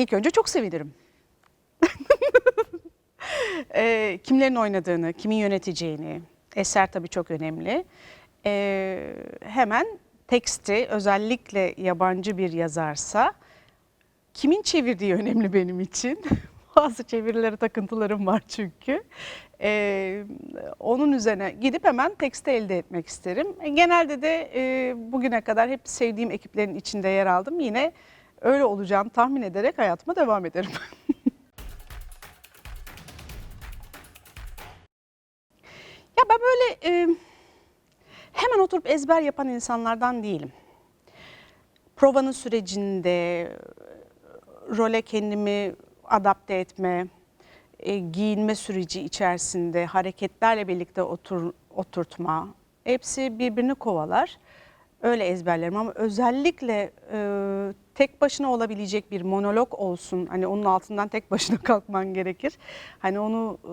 İlk önce çok sevinirim. Ee, kimlerin oynadığını, kimin yöneteceğini, eser tabii çok önemli. Ee, hemen teksti özellikle yabancı bir yazarsa kimin çevirdiği önemli benim için. Bazı çevirilere takıntılarım var çünkü. Ee, onun üzerine gidip hemen teksti elde etmek isterim. E, Genelde de e, bugüne kadar hep sevdiğim ekiplerin içinde yer aldım. Yine öyle olacağını tahmin ederek hayatıma devam ederim. ya ben böyle e, hemen oturup ezber yapan insanlardan değilim. Provanın sürecinde role kendimi adapte etme, e, giyinme süreci içerisinde hareketlerle birlikte otur, oturtma hepsi birbirini kovalar. Öyle ezberlerim ama özellikle e, tek başına olabilecek bir monolog olsun. Hani onun altından tek başına kalkman gerekir. Hani onu e,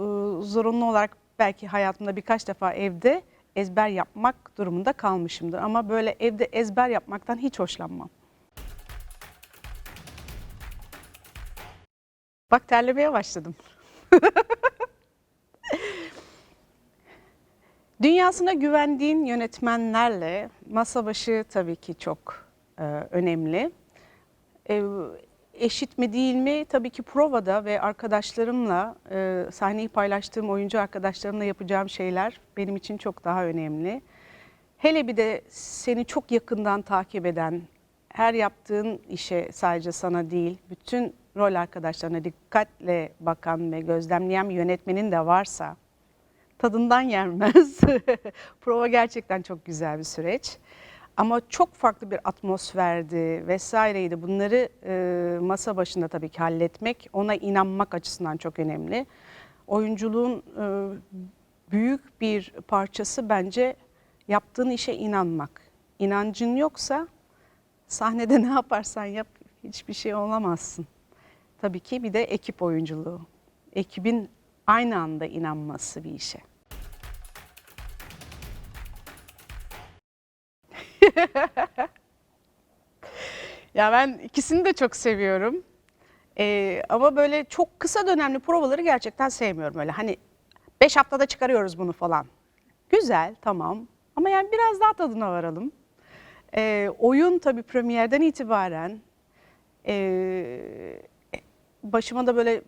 zorunlu olarak belki hayatımda birkaç defa evde ezber yapmak durumunda kalmışımdır. Ama böyle evde ezber yapmaktan hiç hoşlanmam. Bak terlemeye başladım. Dünyasına güvendiğin yönetmenlerle masa başı tabii ki çok e, önemli. E, eşit mi değil mi? Tabii ki provada ve arkadaşlarımla, e, sahneyi paylaştığım oyuncu arkadaşlarımla yapacağım şeyler benim için çok daha önemli. Hele bir de seni çok yakından takip eden, her yaptığın işe sadece sana değil, bütün rol arkadaşlarına dikkatle bakan ve gözlemleyen bir yönetmenin de varsa tadından yenmez. Prova gerçekten çok güzel bir süreç. Ama çok farklı bir atmosferdi vesaireydi. Bunları e, masa başında tabii ki halletmek, ona inanmak açısından çok önemli. Oyunculuğun e, büyük bir parçası bence yaptığın işe inanmak. İnancın yoksa sahnede ne yaparsan yap hiçbir şey olamazsın. Tabii ki bir de ekip oyunculuğu. Ekibin aynı anda inanması bir işe. Ya ben ikisini de çok seviyorum. Ee, ama böyle çok kısa dönemli provaları gerçekten sevmiyorum. Öyle hani beş haftada çıkarıyoruz bunu falan. Güzel, tamam. Ama yani biraz daha tadına varalım. Ee, oyun tabii premierden itibaren ee, başıma da böyle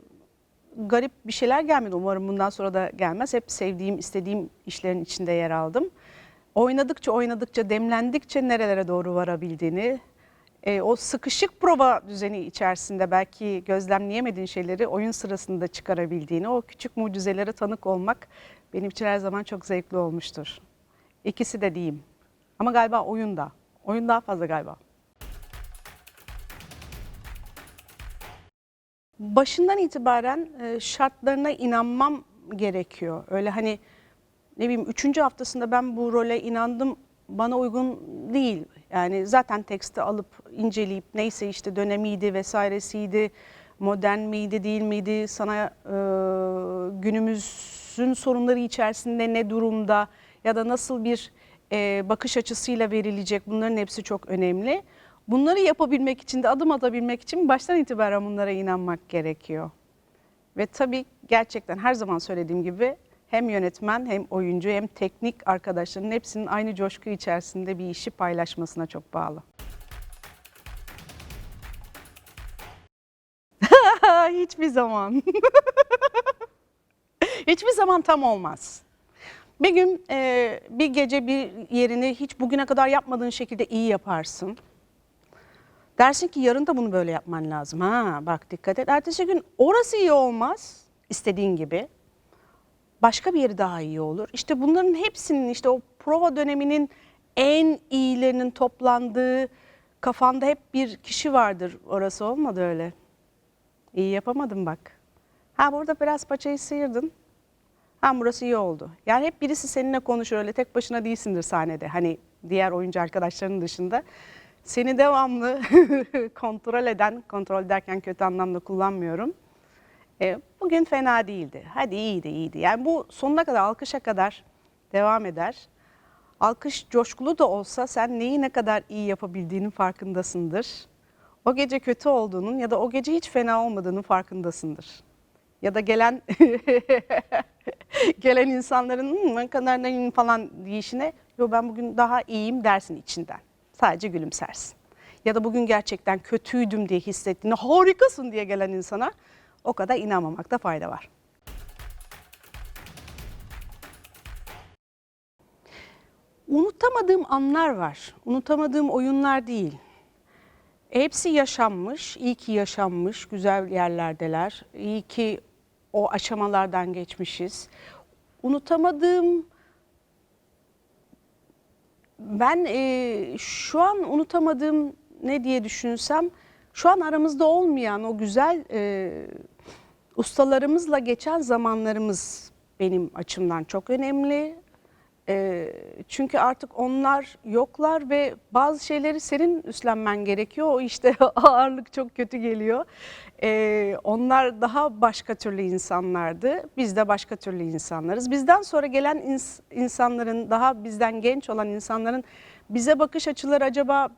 garip bir şeyler gelmedi. Umarım bundan sonra da gelmez. Hep sevdiğim, istediğim işlerin içinde yer aldım. Oynadıkça oynadıkça, demlendikçe nerelere doğru varabildiğini, e, o sıkışık prova düzeni içerisinde belki gözlemleyemediğin şeyleri oyun sırasında çıkarabildiğini, o küçük mucizelere tanık olmak benim için her zaman çok zevkli olmuştur. İkisi de diyeyim. Ama galiba oyun da. Oyun daha fazla galiba. başından itibaren e, şartlarına inanmam gerekiyor. Öyle hani ne bileyim üçüncü haftasında ben bu role inandım bana uygun değil. Yani zaten teksti alıp inceleyip neyse işte dönemiydi vesairesiydi, modern miydi değil miydi, sana e, günümüzün sorunları içerisinde ne durumda ya da nasıl bir e, bakış açısıyla verilecek bunların hepsi çok önemli. Bunları yapabilmek için de adım atabilmek için baştan itibaren bunlara inanmak gerekiyor. Ve tabii gerçekten her zaman söylediğim gibi hem yönetmen hem oyuncu hem teknik arkadaşların hepsinin aynı coşku içerisinde bir işi paylaşmasına çok bağlı. Hiçbir zaman. Hiçbir zaman tam olmaz. Bir gün e, bir gece bir yerini hiç bugüne kadar yapmadığın şekilde iyi yaparsın. Dersin ki yarın da bunu böyle yapman lazım. Ha bak dikkat et. Ertesi gün orası iyi olmaz istediğin gibi. Başka bir yeri daha iyi olur. İşte bunların hepsinin işte o prova döneminin en iyilerinin toplandığı kafanda hep bir kişi vardır. Orası olmadı öyle. İyi yapamadım bak. Ha burada biraz paçayı sıyırdın. Ha burası iyi oldu. Yani hep birisi seninle konuşur öyle tek başına değilsindir sahnede. Hani diğer oyuncu arkadaşlarının dışında seni devamlı kontrol eden, kontrol ederken kötü anlamda kullanmıyorum. E, bugün fena değildi. Hadi iyiydi, iyiydi. Yani bu sonuna kadar, alkışa kadar devam eder. Alkış coşkulu da olsa sen neyi ne kadar iyi yapabildiğinin farkındasındır. o gece kötü olduğunun ya da o gece hiç fena olmadığının farkındasındır. Ya da gelen gelen insanların "Hmm, ne kadar neyim falan diyişine yo ben bugün daha iyiyim dersin içinden. Sadece gülümsersin. Ya da bugün gerçekten kötüydüm diye hissettiğini harikasın diye gelen insana o kadar inanmamakta fayda var. Unutamadığım anlar var. Unutamadığım oyunlar değil. Hepsi yaşanmış, iyi ki yaşanmış, güzel yerlerdeler. İyi ki o aşamalardan geçmişiz. Unutamadığım, ben e, şu an unutamadığım ne diye düşünsem, şu an aramızda olmayan o güzel e, ustalarımızla geçen zamanlarımız benim açımdan çok önemli. E, çünkü artık onlar yoklar ve bazı şeyleri senin üstlenmen gerekiyor. O işte ağırlık çok kötü geliyor. E, onlar daha başka türlü insanlardı. Biz de başka türlü insanlarız. Bizden sonra gelen ins- insanların, daha bizden genç olan insanların bize bakış açıları acaba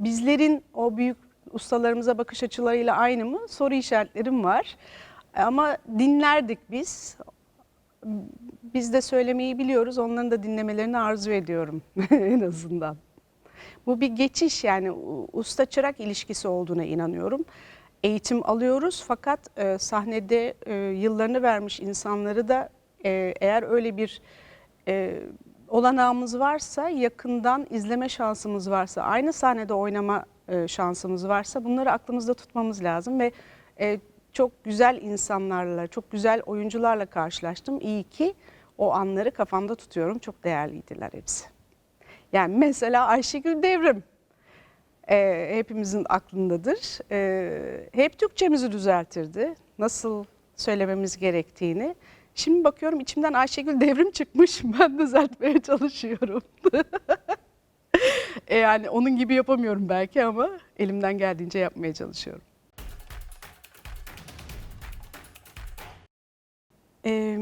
bizlerin o büyük ustalarımıza bakış açılarıyla aynı mı? Soru işaretlerim var. Ama dinlerdik biz. Biz de söylemeyi biliyoruz. Onların da dinlemelerini arzu ediyorum en azından. Bu bir geçiş yani usta çırak ilişkisi olduğuna inanıyorum. Eğitim alıyoruz fakat e, sahnede e, yıllarını vermiş insanları da e, eğer öyle bir e, olanağımız varsa, yakından izleme şansımız varsa, aynı sahnede oynama e, şansımız varsa bunları aklımızda tutmamız lazım ve e, çok güzel insanlarla, çok güzel oyuncularla karşılaştım. İyi ki o anları kafamda tutuyorum. Çok değerliydiler hepsi. Yani mesela Ayşegül Devrim e, hepimizin aklındadır. E, hep Türkçemizi düzeltirdi. Nasıl söylememiz gerektiğini. Şimdi bakıyorum içimden Ayşegül Devrim çıkmış. Ben düzeltmeye çalışıyorum. E, yani onun gibi yapamıyorum belki ama elimden geldiğince yapmaya çalışıyorum. E,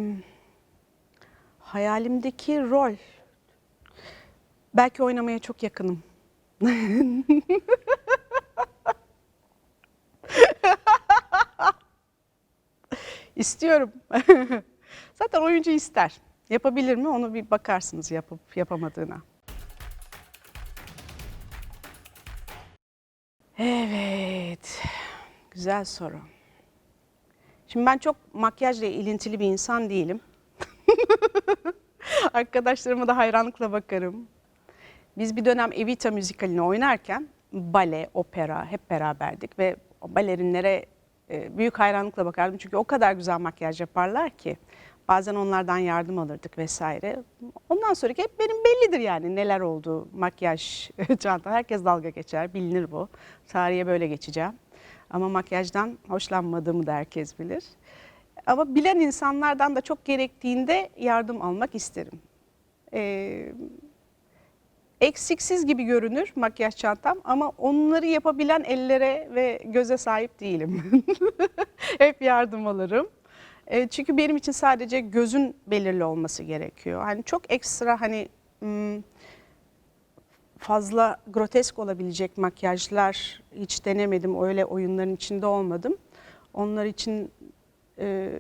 hayalimdeki rol. Belki oynamaya çok yakınım. İstiyorum. Zaten oyuncu ister. Yapabilir mi? Onu bir bakarsınız yapıp yapamadığına. Evet. Güzel soru. Şimdi ben çok makyajla ilintili bir insan değilim. Arkadaşlarıma da hayranlıkla bakarım. Biz bir dönem Evita müzikalini oynarken bale, opera hep beraberdik ve balerinlere e, büyük hayranlıkla bakardım. Çünkü o kadar güzel makyaj yaparlar ki. Bazen onlardan yardım alırdık vesaire. Ondan sonraki hep benim bellidir yani neler oldu makyaj çanta. Herkes dalga geçer, bilinir bu. Tarihe böyle geçeceğim. Ama makyajdan hoşlanmadığımı da herkes bilir. Ama bilen insanlardan da çok gerektiğinde yardım almak isterim. Ee, eksiksiz gibi görünür makyaj çantam ama onları yapabilen ellere ve göze sahip değilim. Hep yardım alırım. E, çünkü benim için sadece gözün belirli olması gerekiyor. Hani çok ekstra hani hmm, fazla grotesk olabilecek makyajlar hiç denemedim. Öyle oyunların içinde olmadım. Onlar için e,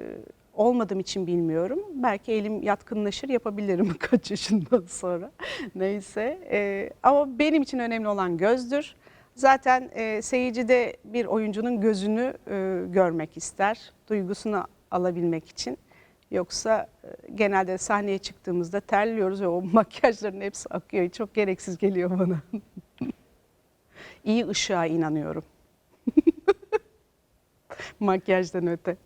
olmadığım için bilmiyorum. Belki elim yatkınlaşır yapabilirim kaç yaşından sonra. Neyse. E, ama benim için önemli olan gözdür. Zaten e, seyirci de bir oyuncunun gözünü e, görmek ister. Duygusunu alabilmek için. Yoksa e, genelde sahneye çıktığımızda terliyoruz ve o makyajların hepsi akıyor. Çok gereksiz geliyor bana. İyi ışığa inanıyorum. Makyajdan öte.